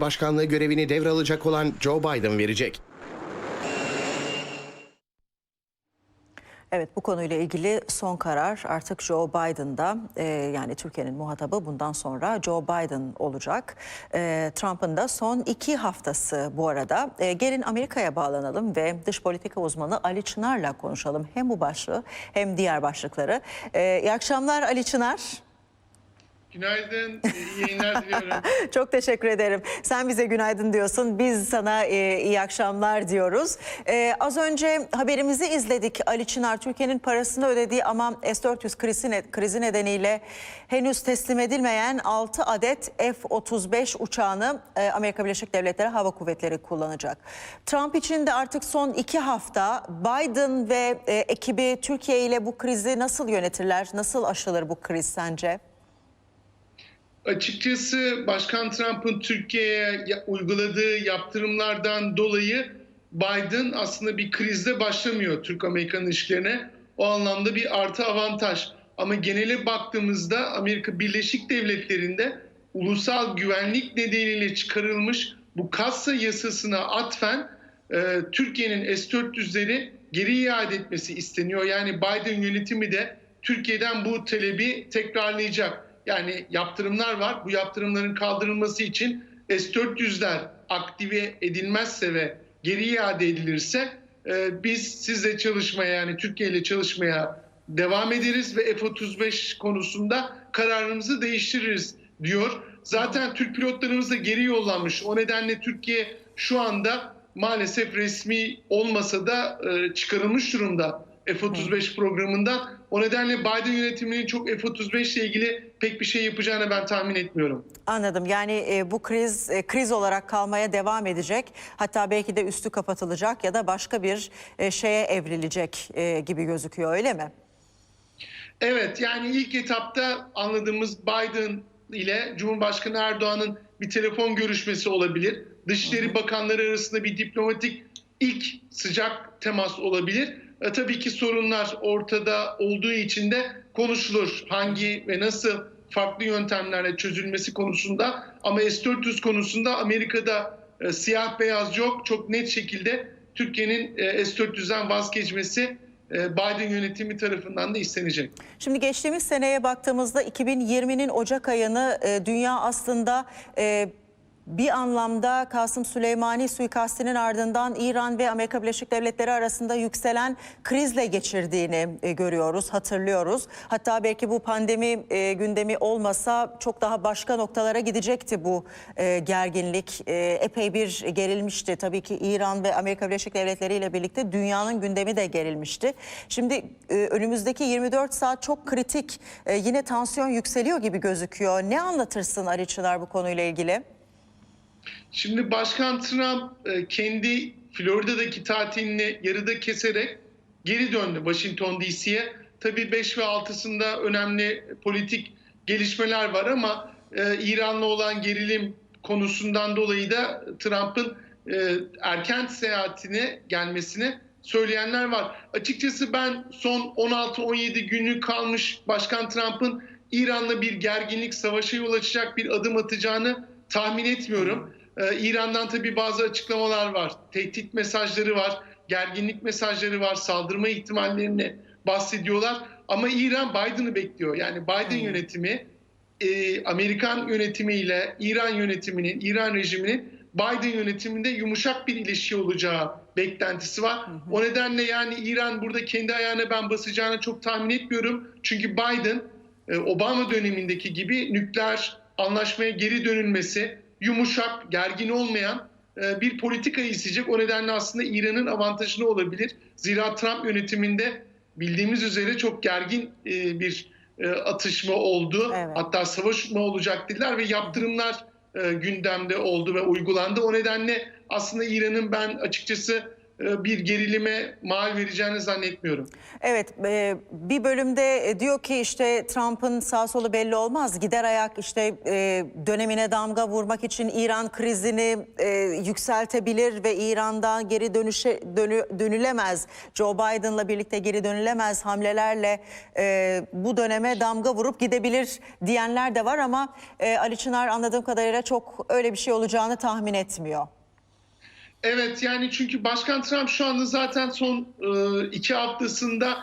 Başkanlığı görevini devralacak olan Joe Biden verecek. Evet bu konuyla ilgili son karar artık Joe Biden'da Ee, yani Türkiye'nin muhatabı bundan sonra Joe Biden olacak. Ee, Trump'ın da son iki haftası bu arada. Ee, gelin Amerika'ya bağlanalım ve dış politika uzmanı Ali Çınar'la konuşalım. Hem bu başlığı hem diğer başlıkları. Ee, iyi akşamlar Ali Çınar. Günaydın, iyi yayınlar diliyorum. Çok teşekkür ederim. Sen bize günaydın diyorsun. Biz sana e, iyi akşamlar diyoruz. E, az önce haberimizi izledik. Ali Çınar Türkiye'nin parasını ödediği ama S-400 krizi, krizi nedeniyle henüz teslim edilmeyen 6 adet F-35 uçağını e, Amerika Birleşik Devletleri Hava Kuvvetleri kullanacak. Trump için de artık son iki hafta Biden ve e, ekibi Türkiye ile bu krizi nasıl yönetirler? Nasıl aşılır bu kriz sence? Açıkçası Başkan Trump'ın Türkiye'ye uyguladığı yaptırımlardan dolayı Biden aslında bir krizde başlamıyor Türk-Amerikan ilişkilerine. O anlamda bir artı avantaj. Ama genele baktığımızda Amerika Birleşik Devletleri'nde ulusal güvenlik nedeniyle çıkarılmış bu kassa yasasına atfen e, Türkiye'nin S-400'leri geri iade etmesi isteniyor. Yani Biden yönetimi de Türkiye'den bu talebi tekrarlayacak. Yani yaptırımlar var. Bu yaptırımların kaldırılması için S-400'ler aktive edilmezse ve geri iade edilirse e, biz sizle çalışmaya yani Türkiye ile çalışmaya devam ederiz ve F-35 konusunda kararımızı değiştiririz diyor. Zaten Türk pilotlarımız da geri yollanmış. O nedenle Türkiye şu anda maalesef resmi olmasa da e, çıkarılmış durumda F-35 programından. O nedenle Biden yönetiminin çok F-35 ile ilgili pek bir şey yapacağını ben tahmin etmiyorum. Anladım. Yani e, bu kriz e, kriz olarak kalmaya devam edecek. Hatta belki de üstü kapatılacak ya da başka bir e, şeye evrilecek e, gibi gözüküyor öyle mi? Evet yani ilk etapta anladığımız Biden ile Cumhurbaşkanı Erdoğan'ın bir telefon görüşmesi olabilir. Dışişleri Bakanları arasında bir diplomatik ilk sıcak temas olabilir. E, tabii ki sorunlar ortada olduğu için de konuşulur. Hangi ve nasıl farklı yöntemlerle çözülmesi konusunda ama S-400 konusunda Amerika'da e, siyah beyaz yok. Çok net şekilde Türkiye'nin e, S-400'den vazgeçmesi e, Biden yönetimi tarafından da istenecek. Şimdi geçtiğimiz seneye baktığımızda 2020'nin Ocak ayını e, dünya aslında e, bir anlamda Kasım Süleymani suikastinin ardından İran ve Amerika Birleşik Devletleri arasında yükselen krizle geçirdiğini e, görüyoruz, hatırlıyoruz. Hatta belki bu pandemi e, gündemi olmasa çok daha başka noktalara gidecekti bu e, gerginlik. E, epey bir gerilmişti. Tabii ki İran ve Amerika Birleşik Devletleri ile birlikte dünyanın gündemi de gerilmişti. Şimdi önümüzdeki 24 saat çok kritik. Yine tansiyon yükseliyor gibi gözüküyor. Ne anlatırsın Ali Çınar bu konuyla ilgili? Şimdi Başkan Trump e, kendi Florida'daki tatilini yarıda keserek geri döndü Washington DC'ye. Tabii 5 ve 6'sında önemli politik gelişmeler var ama e, İran'la olan gerilim konusundan dolayı da Trump'ın e, erken seyahatine gelmesini söyleyenler var. Açıkçası ben son 16-17 günü kalmış Başkan Trump'ın İran'la bir gerginlik savaşa yol açacak bir adım atacağını tahmin etmiyorum. Ee, İran'dan tabii bazı açıklamalar var. Tehdit mesajları var, gerginlik mesajları var, saldırma ihtimallerini bahsediyorlar. Ama İran Biden'ı bekliyor. Yani Biden yönetimi e, Amerikan yönetimiyle İran yönetiminin, İran rejiminin Biden yönetiminde yumuşak bir ilişki olacağı beklentisi var. O nedenle yani İran burada kendi ayağına ben basacağını çok tahmin etmiyorum. Çünkü Biden e, Obama dönemindeki gibi nükleer anlaşmaya geri dönülmesi, yumuşak, gergin olmayan e, bir politika isteyecek. O nedenle aslında İran'ın avantajını olabilir. Zira Trump yönetiminde bildiğimiz üzere çok gergin e, bir e, atışma oldu. Evet. Hatta savaş mı olacak dediler ve yaptırımlar gündemde oldu ve uygulandı. O nedenle aslında İran'ın ben açıkçası bir gerilime mal vereceğini zannetmiyorum. Evet e, bir bölümde e, diyor ki işte Trump'ın sağ solu belli olmaz. Gider ayak işte e, dönemine damga vurmak için İran krizini e, yükseltebilir ve İran'dan geri dönüşe dönü- dönülemez. Joe Biden'la birlikte geri dönülemez hamlelerle e, bu döneme damga vurup gidebilir diyenler de var ama e, Ali Çınar anladığım kadarıyla çok öyle bir şey olacağını tahmin etmiyor. Evet yani çünkü Başkan Trump şu anda zaten son e, iki haftasında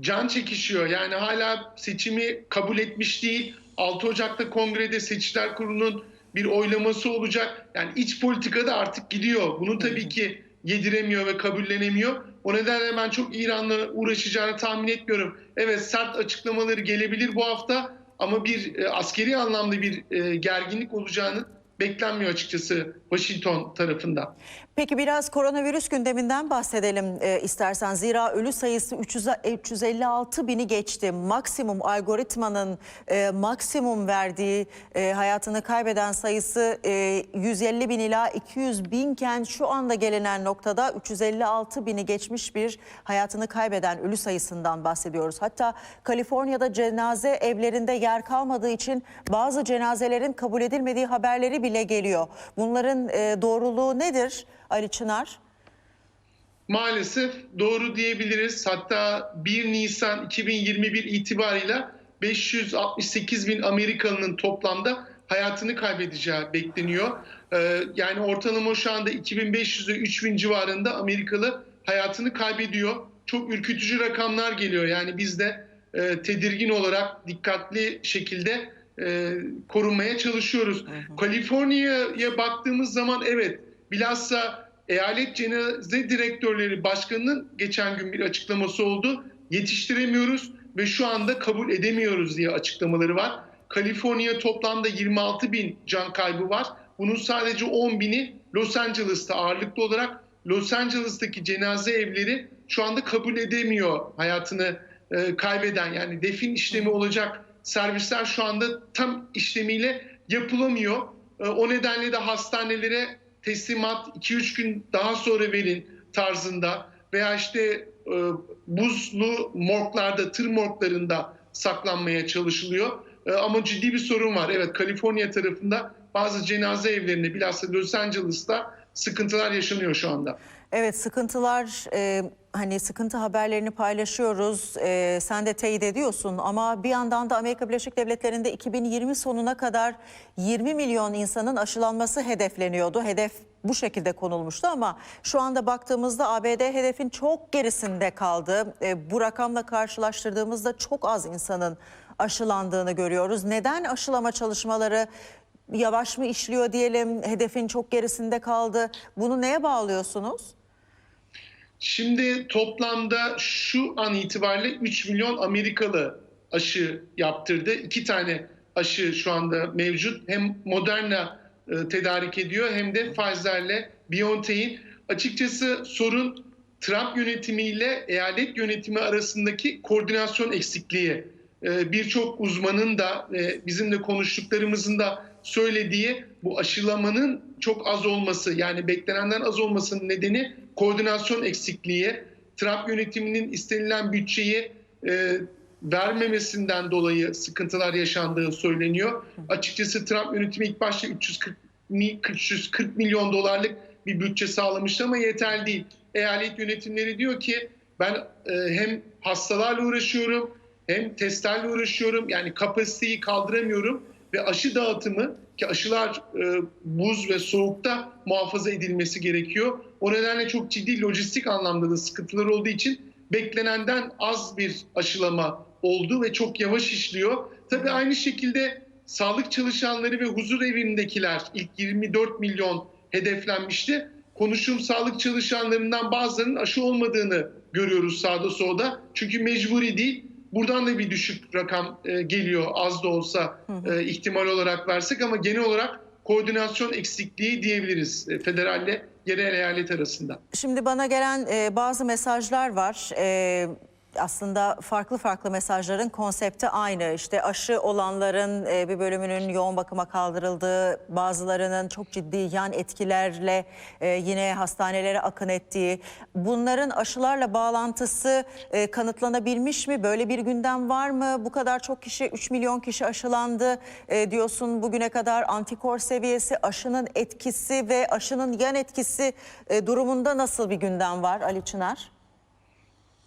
can çekişiyor. Yani hala seçimi kabul etmiş değil. 6 Ocak'ta kongrede seçiciler kurulunun bir oylaması olacak. Yani iç politikada artık gidiyor. Bunu tabii ki yediremiyor ve kabullenemiyor. O nedenle ben çok İran'la uğraşacağını tahmin etmiyorum. Evet sert açıklamaları gelebilir bu hafta ama bir e, askeri anlamda bir e, gerginlik olacağını beklenmiyor açıkçası Washington tarafından. Peki biraz koronavirüs gündeminden bahsedelim e, istersen. Zira ölü sayısı 300, 356 bini geçti. Maksimum algoritmanın e, maksimum verdiği e, hayatını kaybeden sayısı e, 150 bin ila 200 binken şu anda gelinen noktada 356 bini geçmiş bir hayatını kaybeden ölü sayısından bahsediyoruz. Hatta Kaliforniya'da cenaze evlerinde yer kalmadığı için bazı cenazelerin kabul edilmediği haberleri bile geliyor. Bunların e, doğruluğu nedir Ali Çınar? Maalesef doğru diyebiliriz. Hatta 1 Nisan 2021 itibarıyla 568 bin Amerikalının toplamda hayatını kaybedeceği bekleniyor. Ee, yani ortalama şu anda 2500 ile 3000 civarında Amerikalı hayatını kaybediyor. Çok ürkütücü rakamlar geliyor. Yani biz de e, tedirgin olarak dikkatli şekilde e, korunmaya çalışıyoruz. Kaliforniya'ya baktığımız zaman evet bilhassa eyalet cenaze direktörleri başkanının geçen gün bir açıklaması oldu. Yetiştiremiyoruz ve şu anda kabul edemiyoruz diye açıklamaları var. Kaliforniya toplamda 26 bin can kaybı var. Bunun sadece 10 bini Los Angeles'ta ağırlıklı olarak Los Angeles'taki cenaze evleri şu anda kabul edemiyor hayatını e, kaybeden yani defin işlemi olacak servisler şu anda tam işlemiyle yapılamıyor. E, o nedenle de hastanelere teslimat 2-3 gün daha sonra verin tarzında veya işte e, buzlu morglarda, tır morglarında saklanmaya çalışılıyor. E, ama ciddi bir sorun var. Evet Kaliforniya tarafında bazı cenaze evlerinde bilhassa Los Angeles'ta sıkıntılar yaşanıyor şu anda. Evet sıkıntılar e, hani sıkıntı haberlerini paylaşıyoruz. E, sen de teyit ediyorsun ama bir yandan da Amerika Birleşik Devletleri'nde 2020 sonuna kadar 20 milyon insanın aşılanması hedefleniyordu. Hedef bu şekilde konulmuştu ama şu anda baktığımızda ABD hedefin çok gerisinde kaldı. E, bu rakamla karşılaştırdığımızda çok az insanın aşılandığını görüyoruz. Neden aşılama çalışmaları yavaş mı işliyor diyelim, hedefin çok gerisinde kaldı. Bunu neye bağlıyorsunuz? Şimdi toplamda şu an itibariyle 3 milyon Amerikalı aşı yaptırdı. İki tane aşı şu anda mevcut. Hem Moderna e, tedarik ediyor hem de Pfizer'le BioNTech'in. Açıkçası sorun Trump yönetimiyle eyalet yönetimi arasındaki koordinasyon eksikliği. E, Birçok uzmanın da e, bizimle konuştuklarımızın da söylediği bu aşılamanın çok az olması yani beklenenden az olmasının nedeni koordinasyon eksikliği. Trump yönetiminin istenilen bütçeyi e, vermemesinden dolayı sıkıntılar yaşandığı söyleniyor. Açıkçası Trump yönetimi ilk başta 340, mi- 340 milyon dolarlık bir bütçe sağlamıştı ama yeterli değil. Eyalet yönetimleri diyor ki ben e, hem hastalarla uğraşıyorum hem testlerle uğraşıyorum. Yani kapasiteyi kaldıramıyorum ve aşı dağıtımı ki aşılar e, buz ve soğukta muhafaza edilmesi gerekiyor. O nedenle çok ciddi lojistik anlamda da sıkıntılar olduğu için beklenenden az bir aşılama oldu ve çok yavaş işliyor. Tabii aynı şekilde sağlık çalışanları ve huzur evindekiler ilk 24 milyon hedeflenmişti. Konuşum sağlık çalışanlarından bazılarının aşı olmadığını görüyoruz sağda solda. Çünkü mecburi değil. Buradan da bir düşük rakam e, geliyor az da olsa e, ihtimal olarak versek ama genel olarak koordinasyon eksikliği diyebiliriz e, federalle yerel eyalet arasında. Şimdi bana gelen e, bazı mesajlar var. E, aslında farklı farklı mesajların konsepti aynı. İşte aşı olanların e, bir bölümünün yoğun bakıma kaldırıldığı, bazılarının çok ciddi yan etkilerle e, yine hastanelere akın ettiği. Bunların aşılarla bağlantısı e, kanıtlanabilmiş mi? Böyle bir gündem var mı? Bu kadar çok kişi, 3 milyon kişi aşılandı diyorsun bugüne kadar. Antikor seviyesi, aşının etkisi ve aşının yan etkisi durumunda nasıl bir gündem var Ali Çınar?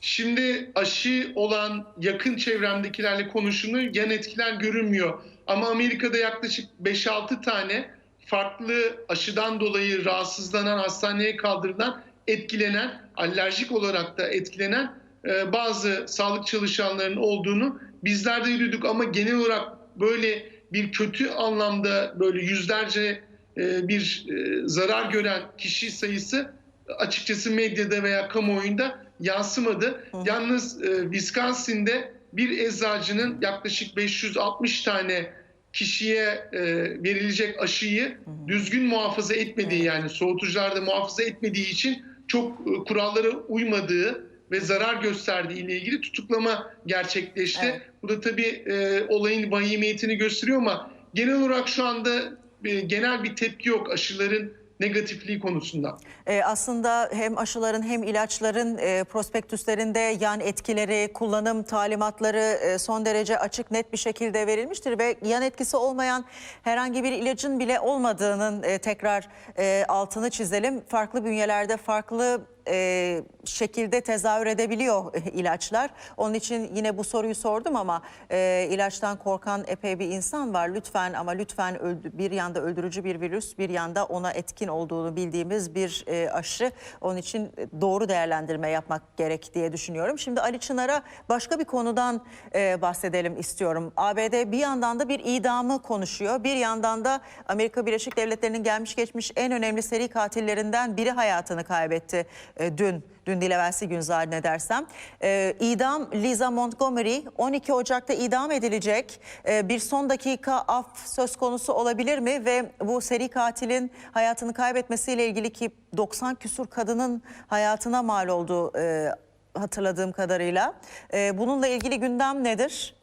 Şimdi aşı olan yakın çevremdekilerle konuşuluyor, yan etkiler görünmüyor. Ama Amerika'da yaklaşık 5-6 tane farklı aşıdan dolayı rahatsızlanan, hastaneye kaldırılan, etkilenen, alerjik olarak da etkilenen e, bazı sağlık çalışanlarının olduğunu bizler de yürüdük. Ama genel olarak böyle bir kötü anlamda böyle yüzlerce e, bir e, zarar gören kişi sayısı açıkçası medyada veya kamuoyunda yansımadı. Yalnız e, Wisconsin'de bir eczacının yaklaşık 560 tane kişiye e, verilecek aşıyı düzgün muhafaza etmediği yani soğutucularda muhafaza etmediği için çok e, kurallara uymadığı ve zarar gösterdiği ile ilgili tutuklama gerçekleşti. Evet. Bu da tabii e, olayın vahimiyetini gösteriyor ama genel olarak şu anda e, genel bir tepki yok aşıların negatifliği konusunda. Ee, aslında hem aşıların hem ilaçların e, prospektüslerinde yan etkileri, kullanım talimatları e, son derece açık net bir şekilde verilmiştir ve yan etkisi olmayan herhangi bir ilacın bile olmadığının e, tekrar e, altını çizelim. Farklı bünyelerde farklı e, şekilde tezahür edebiliyor ilaçlar. Onun için yine bu soruyu sordum ama e, ilaçtan korkan epey bir insan var. Lütfen ama lütfen öldü- bir yanda öldürücü bir virüs, bir yanda ona etkin olduğunu bildiğimiz bir e, aşı. Onun için doğru değerlendirme yapmak gerek diye düşünüyorum. Şimdi Ali Çınar'a başka bir konudan e, bahsedelim istiyorum. ABD bir yandan da bir idamı konuşuyor. Bir yandan da Amerika Birleşik Devletleri'nin gelmiş geçmiş en önemli seri katillerinden biri hayatını kaybetti e, dün. Dün değil evvelsi gün zannedersem. E, idam Liza Montgomery 12 Ocak'ta idam edilecek. E, bir son dakika af söz konusu olabilir mi? Ve bu seri katilin hayatını kaybetmesiyle ilgili ki 90 küsur kadının hayatına mal oldu e, hatırladığım kadarıyla. E, bununla ilgili gündem nedir?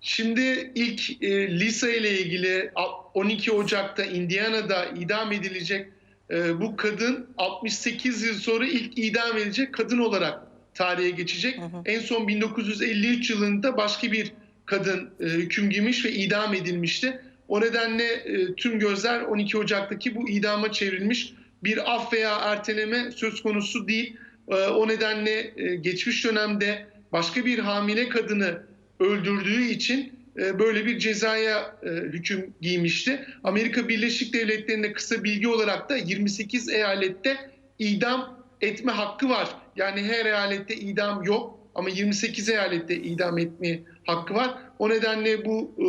Şimdi ilk e, Lisa ile ilgili a- 12 Ocak'ta Indiana'da idam edilecek e, bu kadın 68 yıl sonra ilk idam edilecek kadın olarak tarihe geçecek. En son 1953 yılında başka bir kadın e, hüküm giymiş ve idam edilmişti. O nedenle e, tüm gözler 12 Ocak'taki bu idama çevrilmiş. Bir af veya erteleme söz konusu değil. E, o nedenle e, geçmiş dönemde başka bir hamile kadını öldürdüğü için böyle bir cezaya e, hüküm giymişti. Amerika Birleşik Devletleri'nde kısa bilgi olarak da 28 eyalette idam etme hakkı var. Yani her eyalette idam yok ama 28 eyalette idam etme hakkı var. O nedenle bu e,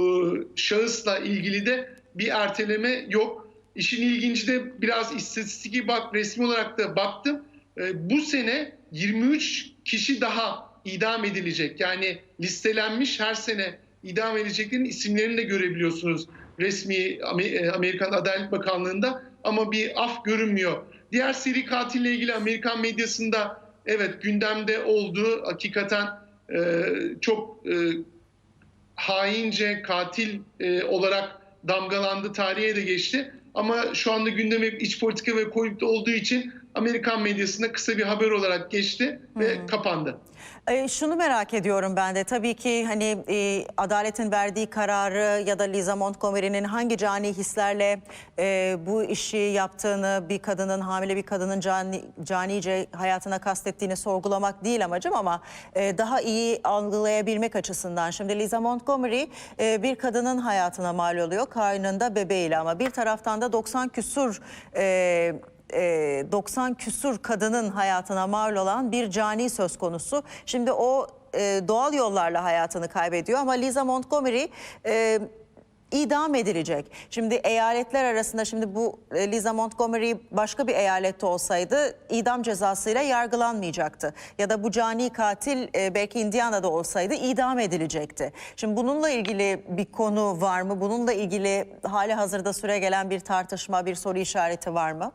şahısla ilgili de bir erteleme yok. İşin ilginci de biraz istatistiki bak resmi olarak da baktım. E, bu sene 23 kişi daha idam edilecek. Yani listelenmiş her sene idam edileceklerin isimlerini de görebiliyorsunuz resmi e, Amerikan Adalet Bakanlığı'nda ama bir af görünmüyor. Diğer seri katille ilgili Amerikan medyasında evet gündemde olduğu hakikaten e, çok e, haince katil e, olarak damgalandı, tarihe de geçti. Ama şu anda gündem hep iç politika ve koyukta olduğu için Amerikan medyasında kısa bir haber olarak geçti ve kapandı. E, şunu merak ediyorum ben de tabii ki hani e, adaletin verdiği kararı ya da Liza Montgomery'nin hangi cani hislerle e, bu işi yaptığını bir kadının hamile bir kadının cani, canice hayatına kastettiğini sorgulamak değil amacım ama e, daha iyi algılayabilmek açısından. Şimdi Liza Montgomery e, bir kadının hayatına mal oluyor karnında bebeğiyle ama bir taraftan da 90 küsur e, e, 90 küsur kadının hayatına mal olan bir cani söz konusu. Şimdi o e, doğal yollarla hayatını kaybediyor ama Liza Montgomery e, idam edilecek. Şimdi eyaletler arasında şimdi bu e, Liza Montgomery başka bir eyalette olsaydı idam cezasıyla yargılanmayacaktı. Ya da bu cani katil e, belki Indiana'da olsaydı idam edilecekti. Şimdi bununla ilgili bir konu var mı? Bununla ilgili hali hazırda süre gelen bir tartışma, bir soru işareti var mı?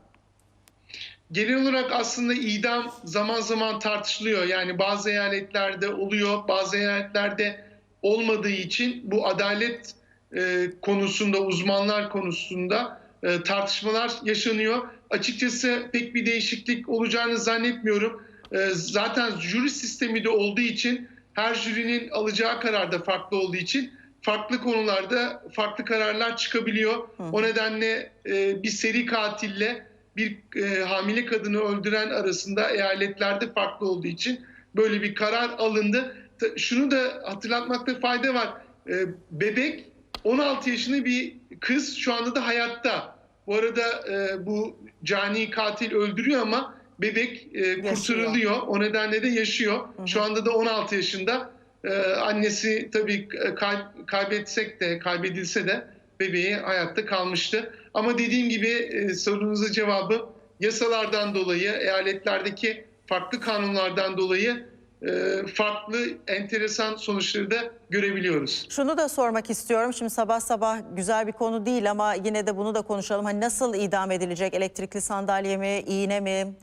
Genel olarak aslında idam zaman zaman tartışılıyor. Yani bazı eyaletlerde oluyor, bazı eyaletlerde olmadığı için bu adalet e, konusunda, uzmanlar konusunda e, tartışmalar yaşanıyor. Açıkçası pek bir değişiklik olacağını zannetmiyorum. E, zaten jüri sistemi de olduğu için her jürinin alacağı karar da farklı olduğu için farklı konularda farklı kararlar çıkabiliyor. O nedenle e, bir seri katille bir e, hamile kadını öldüren arasında eyaletlerde farklı olduğu için böyle bir karar alındı. Şunu da hatırlatmakta fayda var. E, bebek 16 yaşında bir kız şu anda da hayatta. Bu arada e, bu cani katil öldürüyor ama bebek e, kurtarılıyor. O nedenle de yaşıyor. Şu anda da 16 yaşında. E, annesi tabii kay- kaybetsek de kaybedilse de bebeği hayatta kalmıştı. Ama dediğim gibi e, sorunuzun cevabı yasalardan dolayı, eyaletlerdeki farklı kanunlardan dolayı e, farklı enteresan sonuçları da görebiliyoruz. Şunu da sormak istiyorum. Şimdi sabah sabah güzel bir konu değil ama yine de bunu da konuşalım. Hani nasıl idam edilecek? Elektrikli sandalye mi, iğne mi?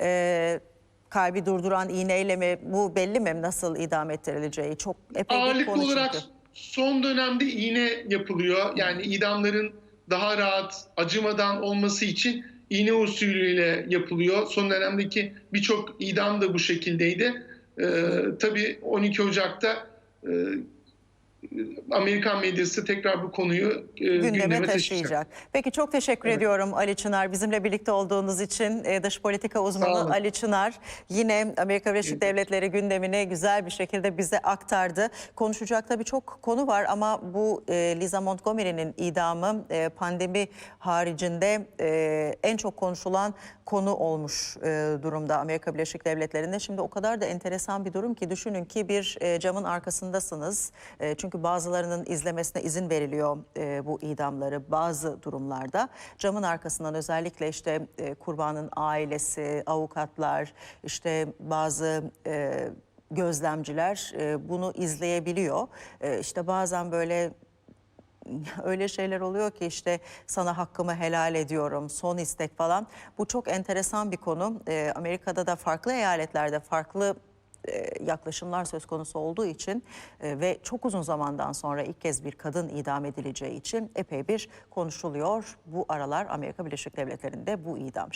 Ee, kalbi durduran iğneyle mi? Bu belli mi nasıl idam ettirileceği? Çok epey bir Ağırlıklı konu olarak çünkü. Son dönemde iğne yapılıyor. Yani idamların daha rahat, acımadan olması için iğne usulüyle yapılıyor. Son dönemdeki birçok idam da bu şekildeydi. Ee, tabii 12 Ocak'ta e, Amerikan medyası tekrar bu konuyu e, gündeme gündeme taşıyacak. taşıyacak. Peki çok teşekkür ediyorum Ali Çınar. Bizimle birlikte olduğunuz için e, dış politika uzmanı. Ali Çınar yine Amerika Birleşik Devletleri gündemini güzel bir şekilde bize aktardı. Konuşacak tabii çok konu var ama bu e, Liza Montgomery'nin idamı e, pandemi haricinde e, en çok konuşulan konu olmuş e, durumda Amerika Birleşik Devletleri'nde. Şimdi o kadar da enteresan bir durum ki düşünün ki bir e, camın arkasındasınız. E, çünkü bazılarının izlemesine izin veriliyor e, bu idamları bazı durumlarda. Camın arkasından özellikle işte e, kurbanın ailesi, avukatlar, işte bazı e, gözlemciler e, bunu izleyebiliyor. E, işte bazen böyle öyle şeyler oluyor ki işte sana hakkımı helal ediyorum, son istek falan. Bu çok enteresan bir konu. Ee, Amerika'da da farklı eyaletlerde farklı e, yaklaşımlar söz konusu olduğu için e, ve çok uzun zamandan sonra ilk kez bir kadın idam edileceği için epey bir konuşuluyor. Bu aralar Amerika Birleşik Devletleri'nde bu idam.